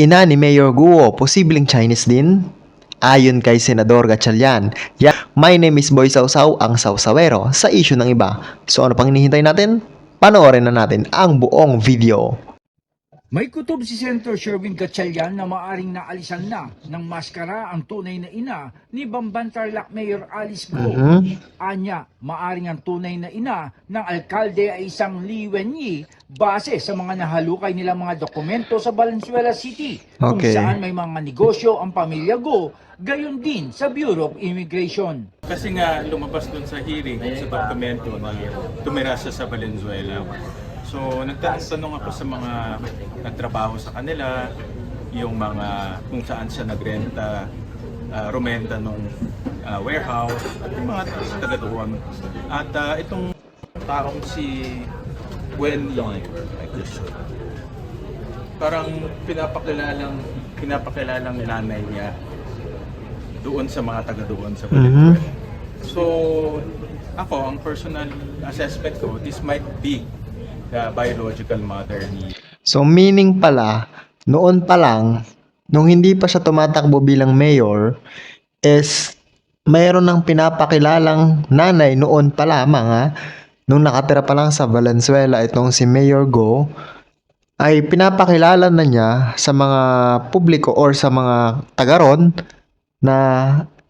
ina ni Mayor Guo, posibleng Chinese din? Ayon kay Senador Gatchalian, ya, my name is Boy Sausaw, ang sausawero sa issue ng iba. So ano pang hinihintay natin? Panoorin na natin ang buong video. May kutob si Senator Sherwin Gatchalian na maaring naalisan na ng maskara ang tunay na ina ni Bamban Tarlac Mayor Alice Go. Mhm. Anya, maaring ang tunay na ina ng alkalde ay isang Li Wenyi base sa mga nahalukay nilang mga dokumento sa Valenzuela City kung Okay. saan may mga negosyo ang pamilya Go, gayon din sa Bureau of Immigration. Kasi nga lumabas dun sa hearing sa dokumento na tumira siya sa Valenzuela. So nagtatanong ako sa mga nagtrabaho sa kanila, yung mga kung saan siya nagrenta, uh, rumenta nung ah, warehouse, at yung mga taga doon. At ah, itong taong si Wen Yi, like this, parang pinapakilalang pinapakilalang nanay niya doon sa mga taga doon sa Valenzuela. So, ako, ang personal assessment ko, this might be the biological mother ni So meaning pala, noon pa lang, nung hindi pa siya tumatakbo bilang mayor, is mayroon ng pinapakilalang nanay noon pa lamang ha, nung nakatira pa lang sa Valenzuela itong si Mayor Go, ay pinapakilala na niya sa mga publiko or sa mga tagaron na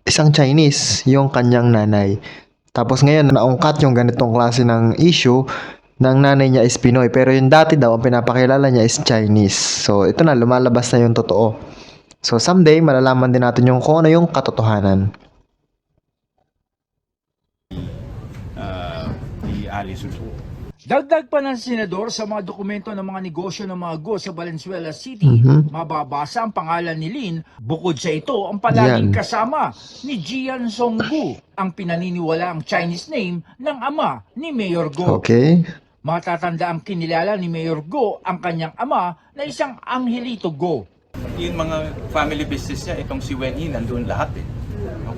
isang Chinese yung kanyang nanay. Tapos ngayon naungkat yung ganitong klase ng issue ng nanay niya is Pinoy pero yung dati daw ang pinapakilala niya is Chinese. So ito na lumalabas na yung totoo. So someday malalaman din natin yung kung ano yung katotohanan. uh, ni Alice Wu. Dagdag pa ng senador sa mga dokumento ng mga negosyo ng mga go sa Valenzuela City, Mhm. mababasa ang pangalan ni Lin. Bukod sa ito, ang palaging Yan. kasama ni Jian Songgu, ang pinaniniwala ang Chinese name ng ama ni Mayor Go. Okay? Matatanda ang kinilala ni Mayor Go ang kanyang ama na isang Angelito Go. Yung mga family business niya, itong si Wen Yi, nandun lahat eh.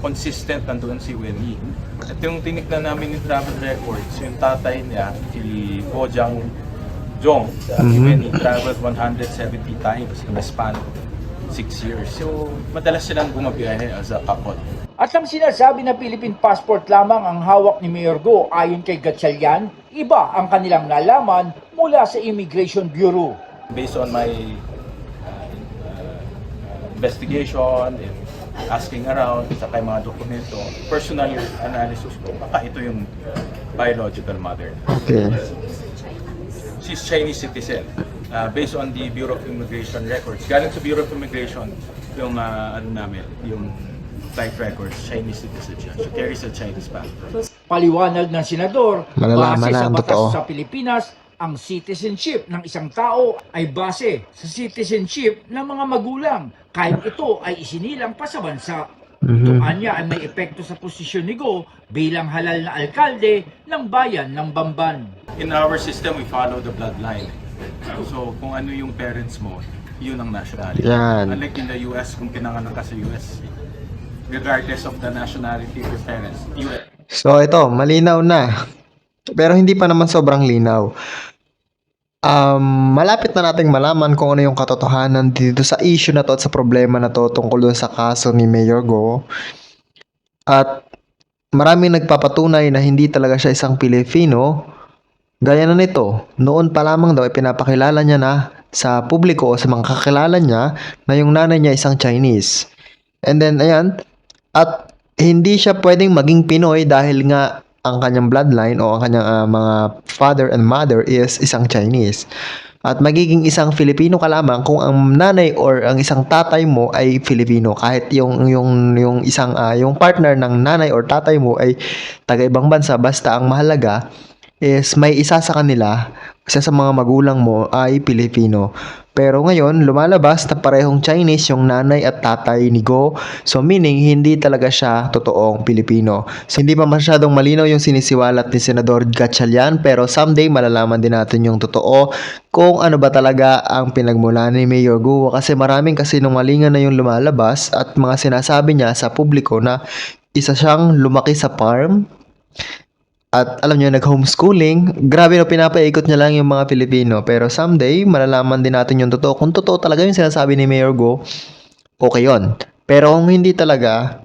Consistent nandun si Wen Yi. At yung tinignan namin yung travel records, yung tatay niya, si Ho Jiang Zhong, si Mhm. Wen Yi traveled 170 times in the span of 6 years. So, madalas silang bumabiyahe as a couple. At ang sinasabi na Philippine passport lamang ang hawak ni Mayor Go ayon kay Gatchalian, iba ang kanilang nalaman mula sa Immigration Bureau. based on my uh, investigation and asking around sa kay mga dokumento, personal analysis ko, baka ito yung biological mother. Okay. She's Chinese citizen. Uh, based on the Bureau of Immigration records. Galing sa Bureau of Immigration, yung uh, ano namin, yung flight records, Chinese citizen siya. She carries a Chinese passport. Paliwanag ng senador, Malalaman base na sa ang batas totoo. sa Pilipinas, ang citizenship ng isang tao ay base sa citizenship ng mga magulang kahit ito ay isinilang pa sa bansa. Mhm. anya ay may epekto sa posisyon ni Go bilang halal na alkalde ng bayan ng Bamban. In our system, we follow the bloodline. So, kung ano yung parents mo, yun ang nationality. Yan. Unlike in the US, kung pinanganak ka sa US, regardless of the nationality of your parents. So ito, malinaw na. Pero hindi pa naman sobrang linaw. Um, malapit na nating malaman kung ano yung katotohanan dito sa issue na to at sa problema na to tungkol dun sa kaso ni Mayor Go. At maraming nagpapatunay na hindi talaga siya isang Pilipino. Gaya na nito, noon pa lamang daw ay pinapakilala niya na sa publiko o sa mga kakilala niya na yung nanay niya isang Chinese. And then, ayan, at hindi siya pwedeng maging Pinoy dahil nga ang kanyang bloodline o ang kanyang ah, mga father and mother is isang Chinese. At magiging isang Filipino ka lamang kung ang nanay or ang isang tatay mo ay Filipino kahit yung yung yung isang ah, yung partner ng nanay or tatay mo ay taga ibang bansa basta ang mahalaga is may isa sa kanila isa sa mga magulang mo ay Pilipino. Pero ngayon, lumalabas na parehong Chinese yung nanay at tatay ni Go. So meaning, hindi talaga siya totoong Pilipino. So hindi pa masyadong malinaw yung sinisiwalat ni Senador Gatchalian pero someday malalaman din natin yung totoo kung ano ba talaga ang pinagmula ni Mayor Go. Kasi maraming kasinungalingan na yung lumalabas at mga sinasabi niya sa publiko na isa siyang lumaki sa farm at alam nyo, nag-homeschooling, grabe no, pinapaikot niya lang yung mga Pilipino. Pero someday, malalaman din natin yung totoo. Kung totoo talaga yung sinasabi ni Mayor Go, okay yon. Pero kung hindi talaga,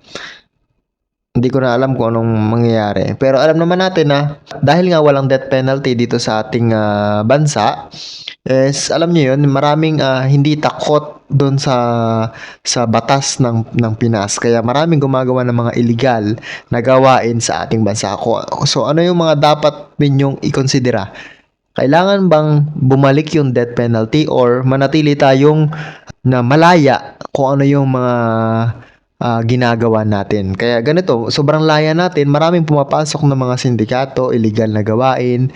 hindi ko na alam kung anong mangyayari. Pero alam naman natin na dahil nga walang death penalty dito sa ating ah, bansa, is alam niyo yun, maraming ah, hindi takot doon sa sa batas ng ng Pinas. Kaya maraming gumagawa ng mga illegal na gawain sa ating bansa. So ano yung mga dapat ninyong ikonsidera? Kailangan bang bumalik yung death penalty or manatili tayong na malaya kung ano yung mga ah, ginagawa natin. Kaya ganito, sobrang laya natin, maraming pumapasok ng mga sindikato, illegal na gawain,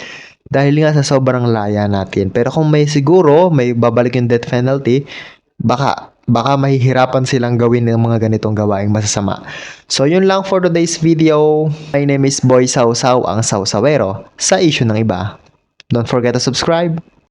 dahil nga sa sobrang laya natin. Pero kung may siguro, may babalik yung death penalty, baka baka mahihirapan silang gawin ng mga ganitong gawaing masasama. So yun lang for today's video. My name is Boy Sausaw, ang Sausawero, sa issue ng iba. Don't forget to subscribe.